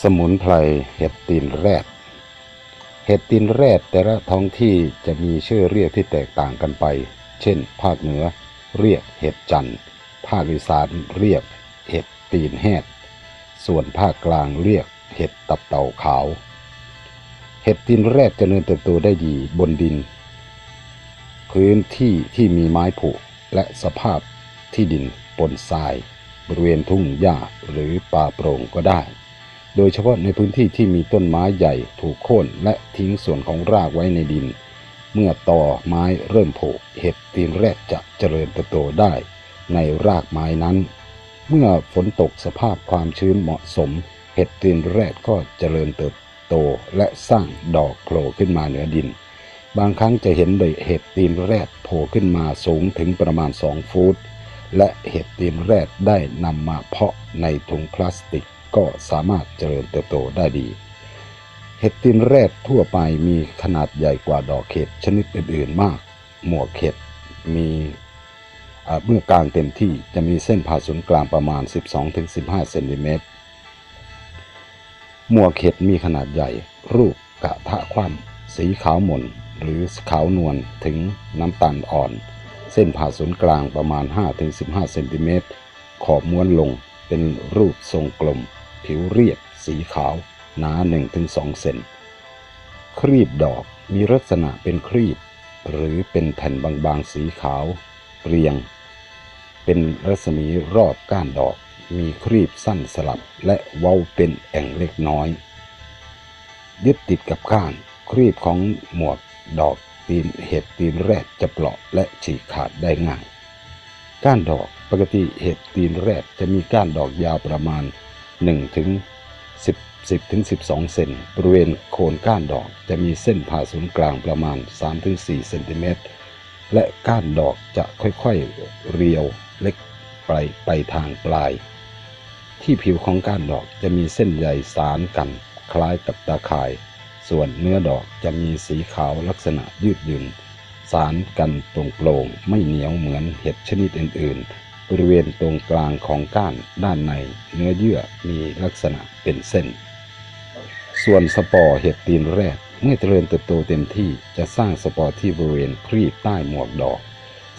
สมุนไพรเห็ดตีนแรด เห็ดตีนแรดแต่ละท้องที่จะมีชื่อเรียกที่แตกต่างกันไป เช่น ภาคเหนือเรียกเห็ดจันทร์ภาคอีสานเรียกเห็ดตีนแหดส่วนภาคกลางเรียกเห็ดตับเต่าขาว เห็ดตีนแรดเจริญเติบโตได้ดีบนดิน พื้นที่ที่มีไม้ผุและสภาพที่ดินปนทราย บริเวณทุ่งหญ้าหรือป่าโปร่งก็ได้ โดยเฉพาะในพื้นที่ที่มีต้นไม้ใหญ่ถูกโค่นและทิ้งส่วนของรากไว้ในดิน เมื่อต่อไม้เริ่มโผล่เห็ดตีนแรกจะเจริญเติบโตได้ในรากไม้นั้น เมื่อฝนตกสภาพความชื้นเหมาะสม เห็ดตีนแรกก็เจริญเติบโตและสร้างดอกโผล่ขึ้นมาเหนือดิน บางครั้งจะเห็นเห็ดตีนแรดโผล่ขึ้นมาสูงถึงประมาณ 2 ฟุต และเห็ดตีนแรดได้นำมาเพาะในถุงพลาสติก ก็สามารถเจริญเติบโตได้ดี เห็ดตีนแรดทั่วไปมีขนาดใหญ่กว่าดอกเห็ดชนิดอื่น ๆ มาก หมวกเห็ดมีเมื่อกลางเต็มที่จะมีเส้นผ่าศูนย์กลางประมาณ 12-15 เซนติเมตร หมวกเห็ดมีขนาดใหญ่ รูปกระทะคว่ำสีขาวหม่นหรือขาวนวลถึงน้ำตาลอ่อน เส้นผ่าศูนย์กลางประมาณ 5-15 เซนติเมตร ขอบม้วนลงเป็นรูปทรงกลม ผิวเรียบ สีขาว หนา 1-2 เซน ครีบดอกมีลักษณะเป็นครีบ หรือเป็นแผ่นบางๆ สีขาว เรียง เป็นรัศมีรอบก้านดอก มีครีบสั้นสลับและเว้าเป็นแอ่งเล็กน้อย ยึดติดกับก้าน ครีบของหมวกดอกตีนเห็ดตีนแรดจะเปราะและฉีกขาดได้ง่าย ก้านดอกปกติเห็ดตีนแรดจะมีก้านดอกยาวประมาณ 1ถึง10 10ถึง12 เซนบริเวณโคนก้านดอกจะมีเส้นผ่าศูนย์กลางประมาณ 3 ถึง 4 เซนติเมตร และก้านดอกจะค่อยๆ เรียวเล็กไปไปทางปลาย ที่ผิวของก้านดอกจะมีเส้นใยสารกัน คล้ายกับตาข่าย ส่วนเนื้อดอกจะมีสีขาวลักษณะยืดหยุ่นสารกันตรงโปร่งไม่เหนียวเหมือนเห็ดชนิดอื่นๆ บริเวณตรงกลางของก้านด้านในเนื้อเยื่อมีลักษณะเป็นเส้น ส่วนสปอร์เห็ดตีนแรกเมื่อเจริญเติบโตเต็มที่จะสร้างสปอร์ที่บริเวณครีบใต้หมวกดอก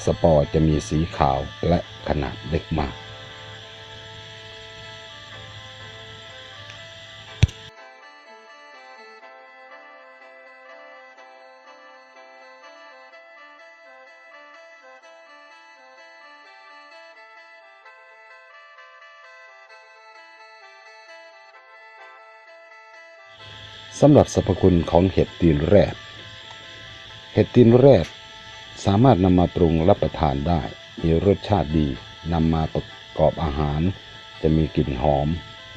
สปอร์จะมีสีขาวและขนาดเล็กมาก สำหรับสรรพคุณของเห็ดตีนแรด เห็ดตีนแรดสามารถนำมาปรุงรับประทานได้ มีรสชาติดีนำมาประกอบอาหาร จะมีกลิ่นหอม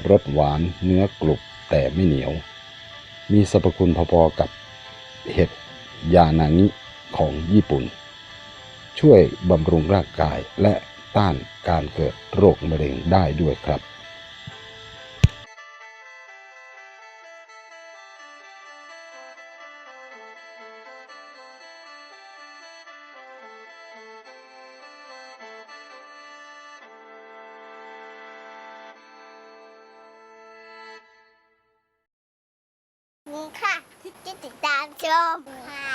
รสหวาน เนื้อกรุบแต่ไม่เหนียว มีสรรพคุณพอๆกับเห็ดยานางิของญี่ปุ่น ช่วยบำรุงร่างกายและต้านการเกิดโรคมะเร็งได้ด้วยครับามชมค่ะ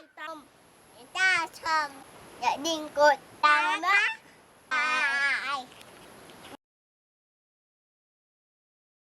ติดตามติดตามชมอย่าดิ่งกดตามนะ